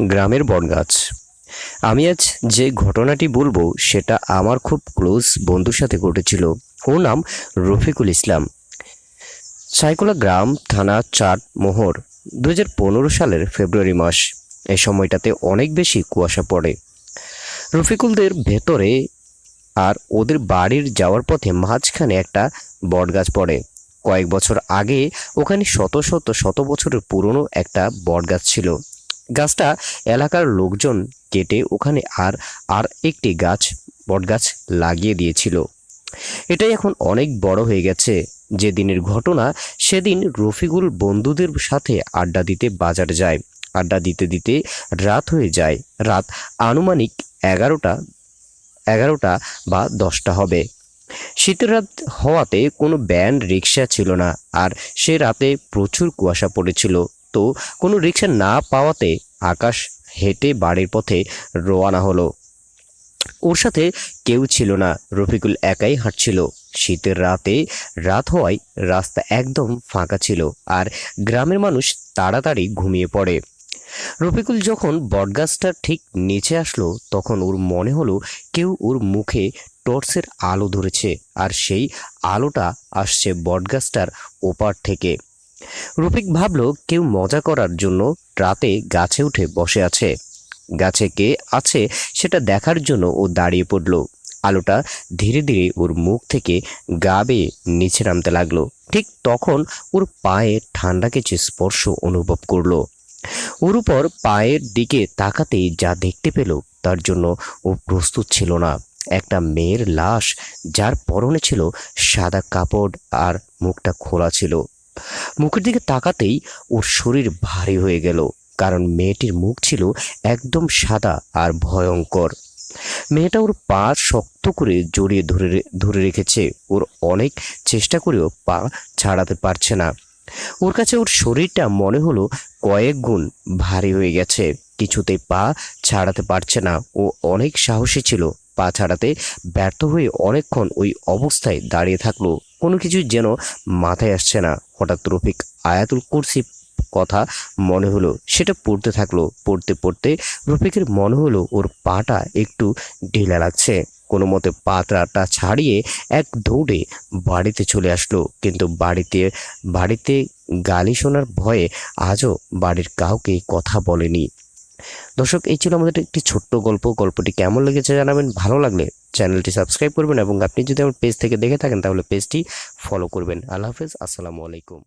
গ্রামের বটগাছ আমি আজ যে ঘটনাটি বলব, সেটা আমার খুব ক্লোজ বন্ধুর সাথে ঘটেছিল। ওর নাম রফিকুল ইসলাম। সাইকোলা গ্রাম, থানা চাট মোহর দু হাজার পনেরো সালের ফেব্রুয়ারি মাস। এই সময়টাতে অনেক বেশি কুয়াশা পড়ে। রফিকুলদের ভেতরে আর ওদের বাড়ির যাওয়ার পথে মাঝখানে একটা বটগাছ পড়ে। কয়েক বছর আগে ওখানে শত শত শত বছরের পুরনো একটা বটগাছ ছিল। গাছটা এলাকার লোকজন কেটে ওখানে আর আর একটি গাছ, বটগাছ লাগিয়ে দিয়েছিল। এটাই এখন অনেক বড় হয়ে গেছে। যে দিনের ঘটনা, সেদিন রফিকুল বন্ধুদের সাথে আড্ডা দিতে বাজার যায়। আড্ডা দিতে দিতে রাত হয়ে যায়। রাত আনুমানিক এগারোটা এগারোটা বা দশটা হবে। শীতের রাত হওয়াতে কোনো ব্যান রিক্সা ছিল না, আর সে রাতে প্রচুর কুয়াশা পড়েছিল। তো কোনো রিক্সা না পাওয়াতে আকাশ হেঁটে বাড়ির পথে রওয়ানা হলো। ওর সাথে কেউ ছিল না, রফিকুল একাই হাঁটছিল। শীতের রাতে রাত হওয়ায় রাস্তা একদম ফাঁকা ছিল আর গ্রামের মানুষ তাড়াতাড়ি ঘুমিয়ে পড়ে। রফিকুল যখন বটগাছটার ঠিক নিচে আসলো, তখন ওর মনে হলো কেউ ওর মুখে টর্চের আলো ধরেছে আর সেই আলোটা আসছে বটগাছটার ওপার থেকে। রফিক ভাবলো, কেউ মজা করার জন্য রাতে গাছে উঠে বসে আছে। গাছে কে আছে সেটা দেখার জন্য ও দাঁড়িয়ে পড়ল। আলোটা ধীরে ধীরে ওর মুখ থেকে গা বেয়ে নিচে নামতে লাগল। ঠিক তখন ওর পায়ে ঠান্ডা কিছু স্পর্শ অনুভব করল। ওর উপর পায়ের দিকে তাকাতেই যা দেখতে পেল তার জন্য ও প্রস্তুত ছিল না। একটা মেয়ের লাশ, যার পরনে ছিল সাদা কাপড় আর মুখটা খোলা ছিল। মুখের দিকে তাকাতেই ওর শরীর ভারী হয়ে গেল, কারণ মেয়েটির মুখ ছিল একদম সাদা আর ভয়ঙ্কর। মেয়েটা ওর পা শক্ত করে জড়িয়ে ধরে ধরে রেখেছে। ওর অনেক চেষ্টা করেও পা ছাড়াতে পারছে না। ওর কাছে ওর শরীরটা মনে হলো কয়েক গুণ ভারী হয়ে গেছে। কিছুতেই পা ছাড়াতে পারছে না। ও অনেক সাহসী ছিল। পা ছাড়াতে ব্যর্থ হয়ে অনেকক্ষণ ওই অবস্থায় দাঁড়িয়ে থাকল। কোনো কিছু যেন মাথায় আসছে না। হঠাৎ রফিক আয়াতুল কুরসি কথা মনে হলো, সেটা পড়তে থাকল, পড়তে পড়তে রফিকের মনে হলো ওর পাটা একটু ঢিলা লাগছে। কোনো মতে পাতরাটা ছাড়িয়ে এক দৌড়ে বাড়িতে চলে আসলো, কিন্তু বাড়িতে বাড়িতে গালি শোনার ভয়ে আজও বাড়ির কাউকে কথা বলেনি। দর্শক, এই ছিল আমাদের একটি ছোট্ট গল্প। গল্পটি কেমন লেগেছে জানাবেন, ভালো লাগলে চ্যানেলটি সাবস্ক্রাইব করবেন এবং আপনি যদি আমার পেজ থেকে দেখে থাকেন তাহলে পেজটি ফলো করবেন। আল্লাহ হাফেজ, আসসালামু আলাইকুম।